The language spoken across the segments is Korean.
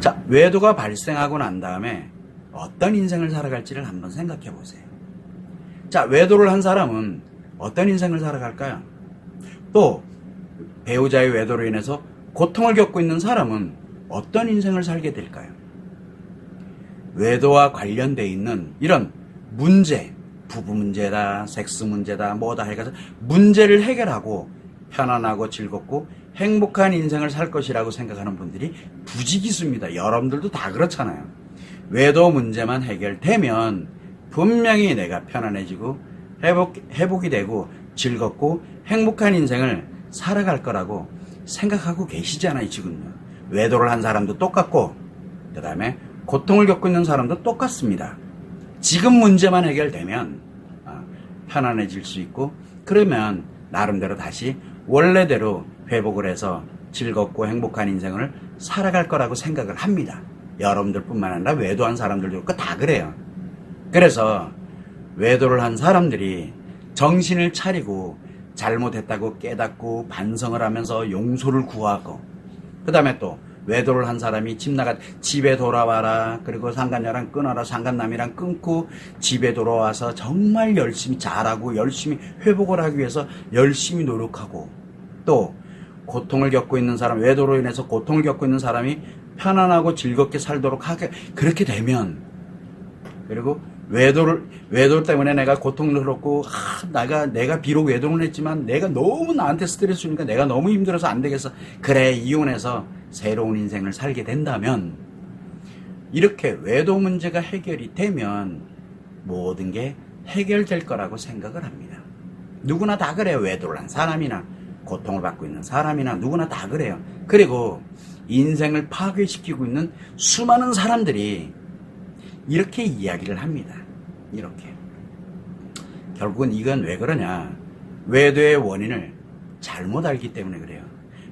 자, 외도가 발생하고 난 다음에 어떤 인생을 살아갈지를 한번 생각해 보세요. 자, 외도를 한 사람은 어떤 인생을 살아갈까요? 또, 배우자의 외도로 인해서 고통을 겪고 있는 사람은 어떤 인생을 살게 될까요? 외도와 관련돼 있는 이런 문제, 부부 문제다, 섹스 문제다, 뭐다 해가지고 문제를 해결하고 편안하고 즐겁고 행복한 인생을 살 것이라고 생각하는 분들이 부지기수입니다. 여러분들도 다 그렇잖아요. 외도 문제만 해결되면 분명히 내가 편안해지고 회복, 회복이 되고 즐겁고 행복한 인생을 살아갈 거라고 생각하고 계시잖아요, 지금요. 외도를 한 사람도 똑같고, 그 다음에 고통을 겪고 있는 사람도 똑같습니다. 지금 문제만 해결되면 아, 편안해질 수 있고, 그러면 나름대로 다시 원래대로 회복을 해서 즐겁고 행복한 인생을 살아갈 거라고 생각을 합니다. 여러분들 뿐만 아니라 외도한 사람들도 그렇고 다 그래요. 그래서 외도를 한 사람들이 정신을 차리고 잘못했다고 깨닫고 반성을 하면서 용서를 구하고 그 다음에 또 외도를 한 사람이 집 나가 집에 돌아와라 그리고 상간녀랑 끊어라 상간남이랑 끊고 집에 돌아와서 정말 열심히 잘하고 열심히 회복을 하기 위해서 열심히 노력하고 또 고통을 겪고 있는 사람 외도로 인해서 고통을 겪고 있는 사람이 편안하고 즐겁게 살도록 하게 그렇게 되면 그리고 외도를 외도 때문에 내가 고통을 겪고 아, 내가 내가 비록 외도를 했지만 내가 너무 나한테 스트레스 주니까 내가 너무 힘들어서 안 되겠어. 그래 이혼해서 새로운 인생을 살게 된다면 이렇게 외도 문제가 해결이 되면 모든 게 해결될 거라고 생각을 합니다. 누구나 다 그래요. 외도를 한 사람이나 고통을 받고 있는 사람이나 누구나 다 그래요. 그리고 인생을 파괴시키고 있는 수많은 사람들이 이렇게 이야기를 합니다. 이렇게. 결국은 이건 왜 그러냐. 외도의 원인을 잘못 알기 때문에 그래요.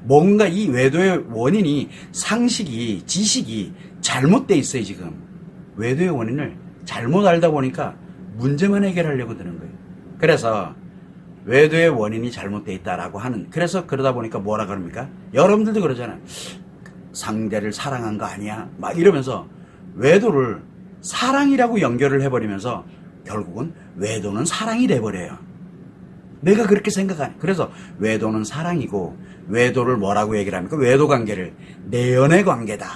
뭔가 이 외도의 원인이 상식이, 지식이 잘못돼 있어요, 지금. 외도의 원인을 잘못 알다 보니까 문제만 해결하려고 드는 거예요. 그래서 외도의 원인이 잘못돼 있다라고 하는, 그래서 그러다 보니까 뭐라 그럽니까? 여러분들도 그러잖아요. 상대를 사랑한 거 아니야? 막 이러면서 외도를 사랑이라고 연결을 해버리면서 결국은 외도는 사랑이 돼버려요. 내가 그렇게 생각하네. 그래서 외도는 사랑이고 외도를 뭐라고 얘기를 합니까? 외도 관계를 내연의 관계다.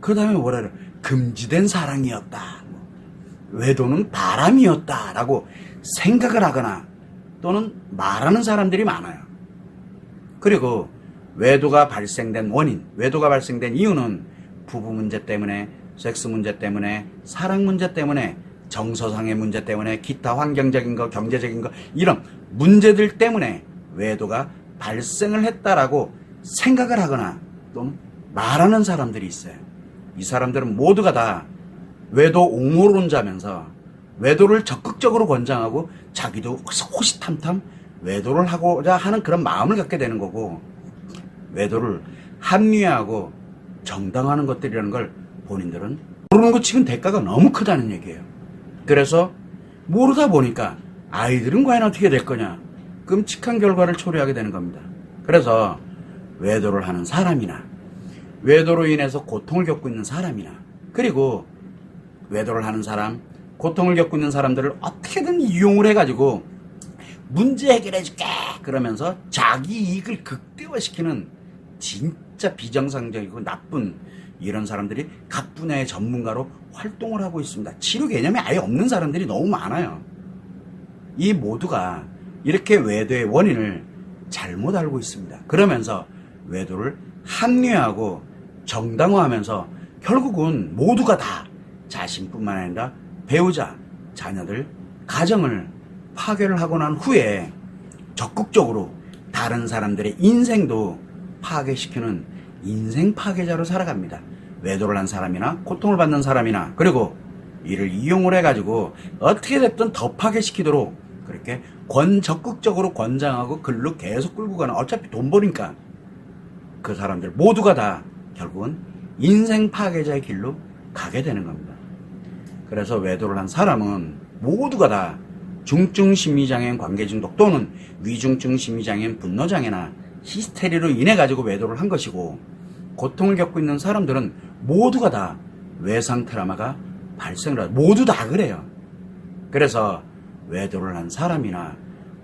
그 다음에 뭐라 그래? 금지된 사랑이었다. 외도는 바람이었다라고 생각을 하거나 또는 말하는 사람들이 많아요. 그리고 외도가 발생된 원인, 외도가 발생된 이유는 부부 문제 때문에, 섹스 문제 때문에, 사랑 문제 때문에, 정서상의 문제 때문에, 기타 환경적인 거, 경제적인 거, 이런 문제들 때문에 외도가 발생을 했다라고 생각을 하거나 또는 말하는 사람들이 있어요. 이 사람들은 모두가 다 외도 옹호론자면서 외도를 적극적으로 권장하고 자기도 호시탐탐 외도를 하고자 하는 그런 마음을 갖게 되는 거고 외도를 합리화하고 정당화하는 것들이라는 걸 본인들은 모르는 것 치곤 대가가 너무 크다는 얘기예요. 그래서 모르다 보니까 아이들은 과연 어떻게 될 거냐 끔찍한 결과를 초래하게 되는 겁니다. 그래서 외도를 하는 사람이나 외도로 인해서 고통을 겪고 있는 사람이나 그리고 외도를 하는 사람 고통을 겪고 있는 사람들을 어떻게든 이용을 해가지고 문제 해결해줄게 그러면서 자기 이익을 극대화시키는 진짜 비정상적이고 나쁜 이런 사람들이 각 분야의 전문가로 활동을 하고 있습니다. 치료 개념이 아예 없는 사람들이 너무 많아요. 이 모두가 이렇게 외도의 원인을 잘못 알고 있습니다. 그러면서 외도를 합리화하고 정당화하면서 결국은 모두가 다 자신뿐만 아니라 배우자, 자녀들, 가정을 파괴를 하고 난 후에 적극적으로 다른 사람들의 인생도 파괴시키는 인생 파괴자로 살아갑니다. 외도를 한 사람이나 고통을 받는 사람이나 그리고 이를 이용을 해가지고 어떻게 됐든 더 파괴시키도록 그렇게 권 적극적으로 권장하고 글로 계속 끌고 가는 어차피 돈 버니까 그 사람들 모두가 다 결국은 인생 파괴자의 길로 가게 되는 겁니다. 그래서 외도를 한 사람은 모두가 다 중증 심리장애인 관계 중독 또는 위중증 심리장애인 분노 장애나 히스테리로 인해 가지고 외도를 한 것이고 고통을 겪고 있는 사람들은 모두가 다 외상 트라우마가 발생을 하죠. 모두 다 그래요. 그래서 외도를 한 사람이나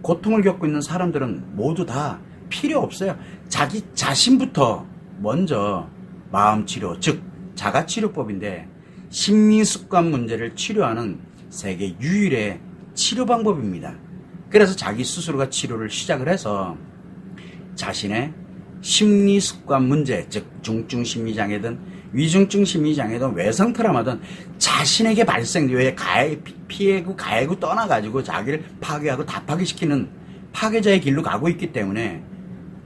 고통을 겪고 있는 사람들은 모두 다 필요 없어요. 자기 자신부터 먼저 마음 치료, 즉 자가 치료법인데 심리 습관 문제를 치료하는 세계 유일의 치료 방법입니다. 그래서 자기 스스로가 치료를 시작을 해서 자신의 심리 습관 문제, 즉 중증 심리장애든 위중증 심리장애든 외상 트라우마든 자신에게 발생 왜 가해 피해고 가해고 떠나가지고 자기를 파괴하고 다 파괴시키는 파괴자의 길로 가고 있기 때문에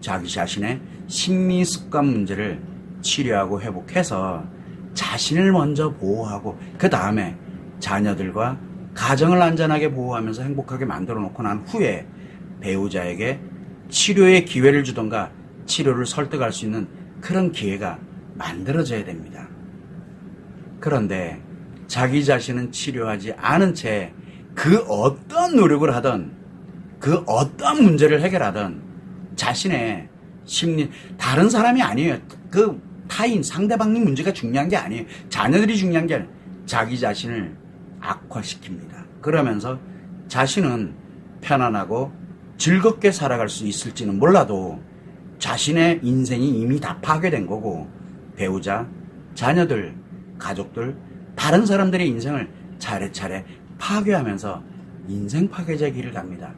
자기 자신의 심리 습관 문제를 치료하고 회복해서 자신을 먼저 보호하고 그 다음에 자녀들과 가정을 안전하게 보호하면서 행복하게 만들어 놓고 난 후에 배우자에게 치료의 기회를 주던가 치료를 설득할 수 있는 그런 기회가 만들어져야 됩니다. 그런데 자기 자신은 치료하지 않은 채 그 어떤 노력을 하든 그 어떤 문제를 해결하든 자신의 심리, 다른 사람이 아니에요. 그 타인, 상대방이 문제가 중요한 게 아니에요. 자녀들이 중요한 게 아니에요. 자기 자신을 악화시킵니다. 그러면서 자신은 편안하고 즐겁게 살아갈 수 있을지는 몰라도 자신의 인생이 이미 다 파괴된 거고 배우자, 자녀들, 가족들, 다른 사람들의 인생을 차례차례 파괴하면서 인생 파괴자 길을 갑니다.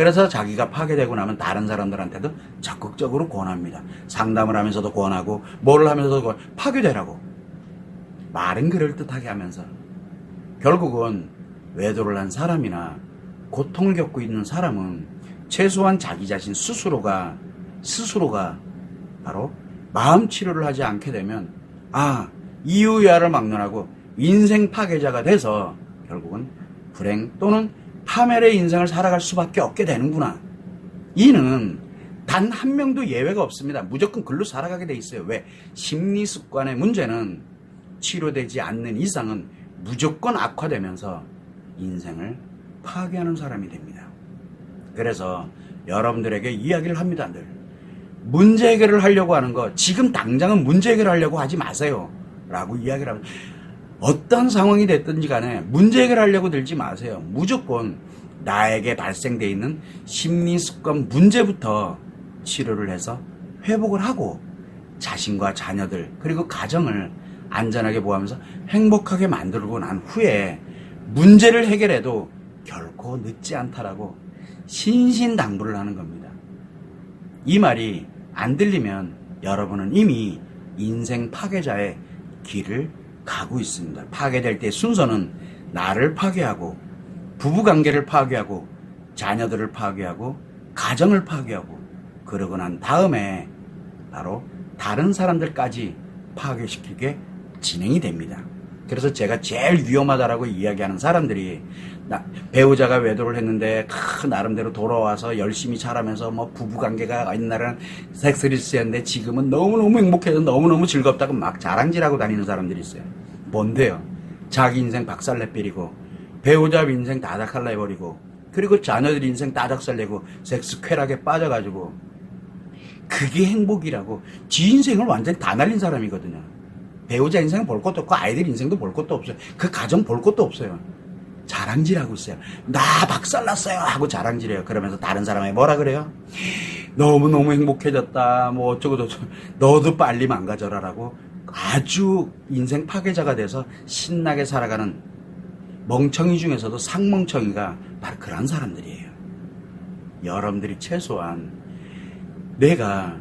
그래서 자기가 파괴되고 나면 다른 사람들한테도 적극적으로 권합니다. 상담을 하면서도 권하고 뭘 하면서도 권 파괴되라고. 말은 그럴듯하게 하면서 결국은 외도를 한 사람이나 고통을 겪고 있는 사람은 최소한 자기 자신 스스로가 스스로가 바로 마음 치료를 하지 않게 되면 아 이유야를 막론하고 인생 파괴자가 돼서 결국은 불행 또는 파멸의 인생을 살아갈 수밖에 없게 되는구나. 이는 단 한 명도 예외가 없습니다. 무조건 글로 살아가게 돼 있어요. 왜? 심리 습관의 문제는 치료되지 않는 이상은 무조건 악화되면서 인생을 파괴하는 사람이 됩니다. 그래서 여러분들에게 이야기를 합니다, 늘. 문제 해결을 하려고 하는 거, 지금 당장은 문제 해결을 하려고 하지 마세요. 라고 이야기를 합니다. 어떤 상황이 됐든지 간에 문제 해결하려고 들지 마세요. 무조건 나에게 발생돼 있는 심리 습관 문제부터 치료를 해서 회복을 하고 자신과 자녀들 그리고 가정을 안전하게 보호하면서 행복하게 만들고 난 후에 문제를 해결해도 결코 늦지 않다라고 신신당부를 하는 겁니다. 이 말이 안 들리면 여러분은 이미 인생 파괴자의 길을 가고 있습니다. 파괴될 때 순서는 나를 파괴하고 부부 관계를 파괴하고 자녀들을 파괴하고 가정을 파괴하고 그러고 난 다음에 바로 다른 사람들까지 파괴시키게 진행이 됩니다. 그래서 제가 제일 위험하다라고 이야기하는 사람들이 나, 배우자가 외도를 했는데 크, 나름대로 돌아와서 열심히 자라면서 뭐 부부 관계가 옛날에는 섹스리스였는데 지금은 너무너무 행복해서 너무너무 즐겁다고 막 자랑질하고 다니는 사람들이 있어요. 뭔데요? 자기 인생 박살내버리고 배우자 인생 다닥할라 해버리고 그리고 자녀들 인생 따닥살내고 섹스 쾌락에 빠져가지고 그게 행복이라고 지 인생을 완전히 다 날린 사람이거든요. 배우자 인생 볼 것도 없고 아이들 인생도 볼 것도 없어요. 그 가정 볼 것도 없어요. 자랑질하고 있어요. 나 박살났어요 하고 자랑질해요. 그러면서 다른 사람이 뭐라 그래요? 너무너무 행복해졌다. 뭐 어쩌고 저쩌고 너도 빨리 망가져라라고 아주 인생 파괴자가 돼서 신나게 살아가는 멍청이 중에서도 상멍청이가 바로 그런 사람들이에요. 여러분들이 최소한 내가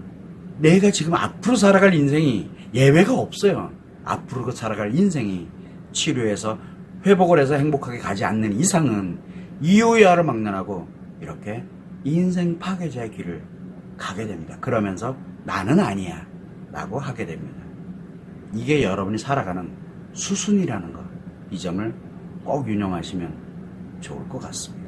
내가 지금 앞으로 살아갈 인생이 예외가 없어요. 앞으로 그 살아갈 인생이 치료해서 회복을 해서 행복하게 가지 않는 이상은 이유야를 막론하고 이렇게 인생 파괴자의 길을 가게 됩니다. 그러면서 나는 아니야 라고 하게 됩니다. 이게 여러분이 살아가는 수순이라는 것. 이 점을 꼭 유념하시면 좋을 것 같습니다.